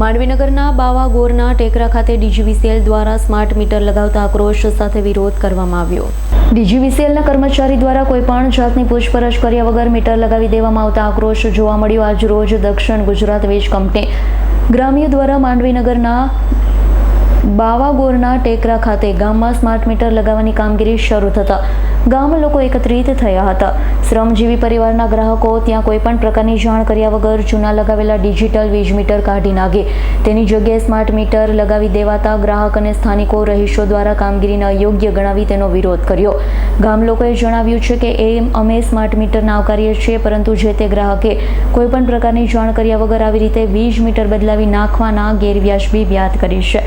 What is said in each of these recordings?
માંડવીનગરના બાવા ગોરના ટેકરા ખાતે ડીજીવીસીએલ દ્વારા સ્માર્ટ મીટર લગાવતા આક્રોશ સાથે વિરોધ કરવામાં આવ્યો. ડીજીવીસીએલના કર્મચારી દ્વારા કોઈપણ જાતની પૂછપરછ કર્યા વગર મીટર લગાવી દેવામાં આવતા આક્રોશ જોવા મળ્યો. આજ રોજ દક્ષિણ ગુજરાત વીજ કંપની ગ્રામ્ય દ્વારા માંડવીનગરના બાવાગોરના ટેકરા ખાતે ગામમાં સ્માર્ટ મીટર લગાવવાની કામગીરી શરૂ થતાં ગામ લોકો એકત્રિત થયા હતા. શ્રમજીવી પરિવારના ગ્રાહકો ત્યાં કોઈપણ પ્રકારની જાણ કર્યા વગર જૂના લગાવેલા ડિજિટલ વીજ મીટર કાઢી નાખે. તેની જગ્યાએ સ્માર્ટ મીટર લગાવી દેવાતા ગ્રાહક અને સ્થાનિકો રહીશો દ્વારા કામગીરીને અયોગ્ય ગણાવી તેનો વિરોધ કર્યો. ગામ લોકોએ જણાવ્યું છે કે એ અમે સ્માર્ટ મીટરને આવકારીએ છીએ, પરંતુ જે તે ગ્રાહકે કોઈપણ પ્રકારની જાણ કર્યા વગર આવી રીતે વીજ મીટર બદલાવી નાખવાના ગેરવ્યાજબી વ્યાત કરી છે.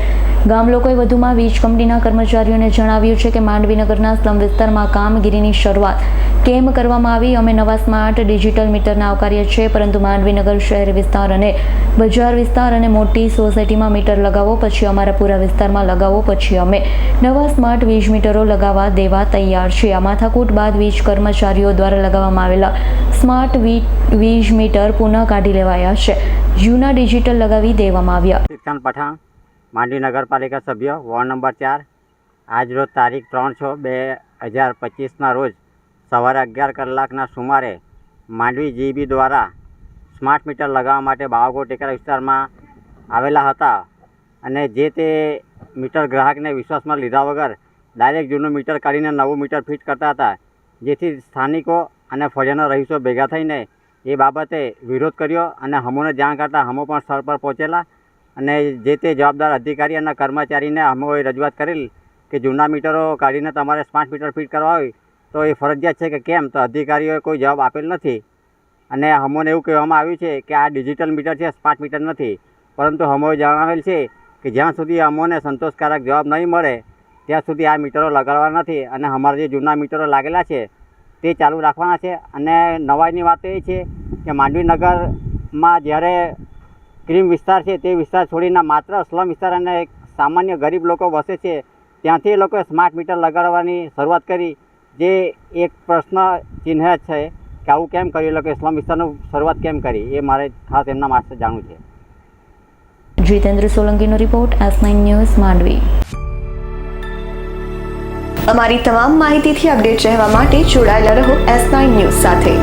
ગામ લોકોએ વધુમાં વીજ કંપનીના કર્મચારીઓને જણાવ્યું છે કે માંડવીનગરના સ્લમ વિસ્તારમાં કામગીરીની શરૂઆત કેમ કરવામાં આવી? અમે નવા સ્માર્ટ ડિજિટલ મીટરને આવકારીએ છીએ, પરંતુ માંડવીનગર શહેર વિસ્તાર અને બજાર વિસ્તાર અને મોટી સોસાયટીમાં મીટર લગાવો, પછી અમારા પૂરા વિસ્તારમાં લગાવો, પછી અમે નવા સ્માર્ટ વીજ મીટરો લગાવવા દેવા તૈયાર છીએ. આ માથાકૂટ બાદ વીજ કર્મચારીઓ દ્વારા લગાવવામાં આવેલા સ્માર્ટ વીજ મીટર પુનઃ કાઢી લેવાયા છે. જૂના ડિજિટલ લગાવી દેવામાં આવ્યા. પઠાણ માંડવી નગરપાલિકા સભ્ય, વોર્ડ નંબર ચાર. આજરોજ તારીખ ત્રણ છ બે હજાર પચીસના રોજ સવારે અગિયાર કલાકના સુમારે માંડવી જીબી દ્વારા સ્માર્ટ મીટર લગાવવા માટે બાવાગોળ ટેકરા વિસ્તારમાં આવેલા હતા અને જે તે મીટર ગ્રાહકને વિશ્વાસમાં લીધા વગર ડાયરેક્ટ જૂનું મીટર કાઢીને નવું મીટર ફિટ કરતા હતા, જેથી સ્થાનિકો અને ફળિયાના રહીશો ભેગા થઈને એ બાબતે વિરોધ કર્યો અને હમોને જાણ કરતાં હમો પણ સ્થળ પર પહોંચેલા અને જે તે જવાબદાર અધિકારી અને કર્મચારીને અમોએ રજૂઆત કરેલ કે જૂના મીટરો કાઢીને તમારે સ્માર્ટ મીટર ફિટ કરવા હોય, તો એ ફરજિયાત છે કે કેમ? તો અધિકારીઓએ કોઈ જવાબ આપેલ નથી. અને હમોને એવું કહેવામાં આવ્યું છે કે આ ડિજિટલ મીટર છે, સ્માર્ટ મીટર નથી. પરંતુ હમોએ જણાવેલ છે કે જ્યાં સુધી અમોને સંતોષકારક જવાબ નહીં મળે, ત્યાં સુધી આ મીટરો લગાડવા નથી. અને અમારા જે જૂના મીટરો લાગેલા છે, તે ચાલુ રાખવાના છે. અને નવાઈની વાત એ છે કે માંડવીનગરમાં જ્યારે ક્રીમ વિસ્તાર છે, તે વિસ્તાર છોડીને માત્ર સ્લમ વિસ્તાર અને સામાન્ય ગરીબ લોકો વસે છે. ત્યાંથી એ લોકોએ સ્માર્ટ મીટર લગાડવાની શરૂઆત કરી. જે એક પ્રશ્ન ચિહ્ન છે કે આવું કેમ કર્યું? એ લોકોએ સ્લમ વિસ્તારનું શરૂઆત કેમ કરી? એ મારે ખાસ એમના માટે જાણવું છે. Jitendra સોલંકીનો report S nine news Mandvi. અમારી તમામ માહિતીથી અપડેટ રહેવા માટે જોડાયેલા રહો એસ નાઇન ન્યૂઝ સાથે.